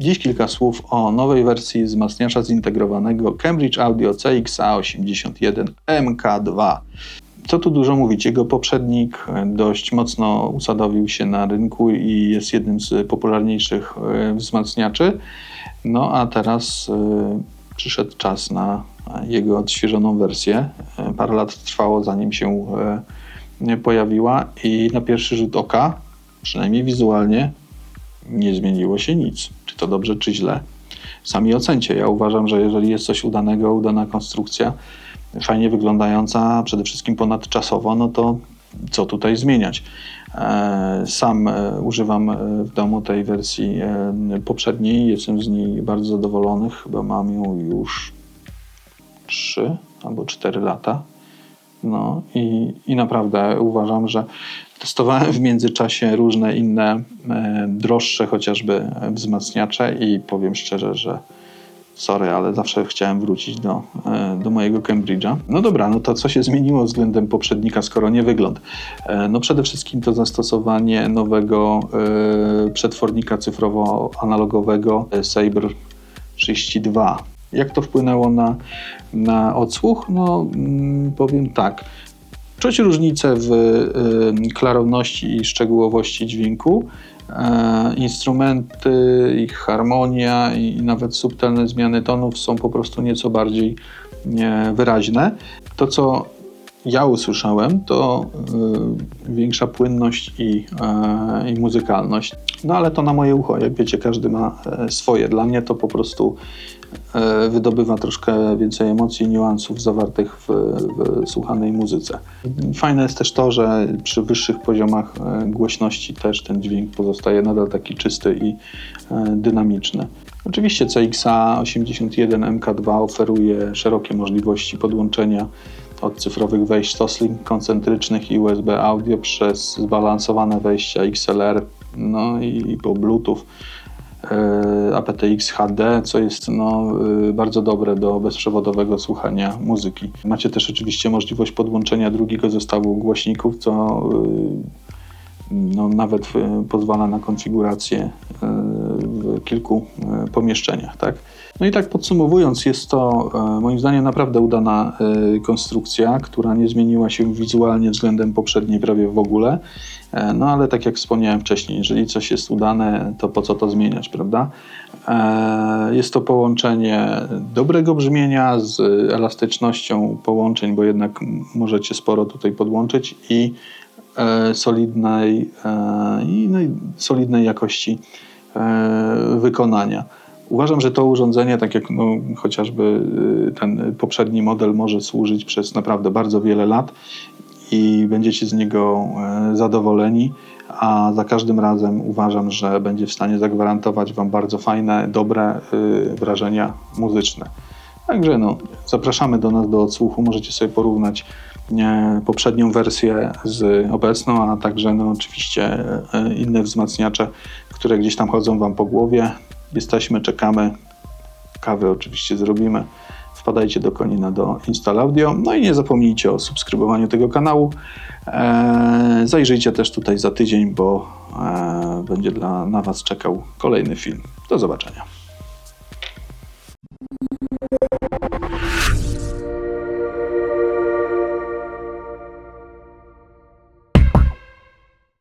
Dziś kilka słów o nowej wersji wzmacniacza zintegrowanego Cambridge Audio CXA81 MK2. Co tu dużo mówić, jego poprzednik dość mocno usadowił się na rynku i jest jednym z popularniejszych e, wzmacniaczy. No a teraz e, przyszedł czas na jego odświeżoną wersję. E, Parę lat trwało zanim się pojawiła i na pierwszy rzut oka, przynajmniej wizualnie, nie zmieniło się nic. Czy to dobrze, czy źle. Sami ocencie. Ja uważam, że jeżeli jest coś udanego, udana konstrukcja, fajnie wyglądająca, przede wszystkim ponadczasowo, no to co tutaj zmieniać? E, Sam e, używam e, w domu tej wersji poprzedniej, jestem z niej bardzo zadowolony. Chyba mam ją już 3 albo 4 lata. No i, i naprawdę uważam, że testowałem w międzyczasie różne inne e, droższe chociażby wzmacniacze i powiem szczerze, że sorry, ale zawsze chciałem wrócić do, e, do mojego Cambridge'a. No dobra, no to co się zmieniło względem poprzednika, skoro nie wygląd? E, No przede wszystkim to zastosowanie nowego e, przetwornika cyfrowo-analogowego Sabre 32. Jak to wpłynęło na, na odsłuch? No mm, powiem tak. Czuć różnicę w y, klarowności i szczegółowości dźwięku. E, instrumenty, ich harmonia i nawet subtelne zmiany tonów są po prostu nieco bardziej wyraźne. To, co ja usłyszałem, to y, większa płynność i, e, i muzykalność. No ale to na moje ucho, jak wiecie, każdy ma e, swoje. Dla mnie to po prostu e, wydobywa troszkę więcej emocji i niuansów zawartych w, w słuchanej muzyce. Fajne jest też to, że przy wyższych poziomach głośności też ten dźwięk pozostaje nadal taki czysty i dynamiczny. Oczywiście CXA81 MK2 oferuje szerokie możliwości podłączenia od cyfrowych wejść Toslink koncentrycznych i USB audio przez zbalansowane wejścia XLR, no i po Bluetooth e, aptX HD, co jest no, e, bardzo dobre do bezprzewodowego słuchania muzyki. Macie też oczywiście możliwość podłączenia drugiego zestawu głośników, co e, no, nawet pozwala na konfigurację kilku e, pomieszczeniach. Tak? No i tak podsumowując, jest to e, moim zdaniem naprawdę udana e, konstrukcja, która nie zmieniła się wizualnie względem poprzedniej prawie w ogóle. No ale tak jak wspomniałem wcześniej, jeżeli coś jest udane, to po co to zmieniać, prawda? Jest to połączenie dobrego brzmienia z elastycznością połączeń, bo jednak możecie sporo tutaj podłączyć i solidnej, no i solidnej jakości wykonania. Uważam, że to urządzenie, tak jak no, chociażby y, ten poprzedni model, może służyć przez naprawdę bardzo wiele lat i będziecie z niego e, zadowoleni, a za każdym razem uważam, że będzie w stanie zagwarantować Wam bardzo fajne, dobre y, wrażenia muzyczne. Także no, zapraszamy do nas do odsłuchu. Możecie sobie porównać e, poprzednią wersję z obecną, a także no, oczywiście e, inne wzmacniacze, które gdzieś tam chodzą Wam po głowie. Jesteśmy, czekamy. Kawę oczywiście zrobimy. Wpadajcie do Konina do Install Audio. No i nie zapomnijcie o subskrybowaniu tego kanału. E, zajrzyjcie też tutaj za tydzień, bo e, będzie dla, na Was czekał kolejny film. Do zobaczenia.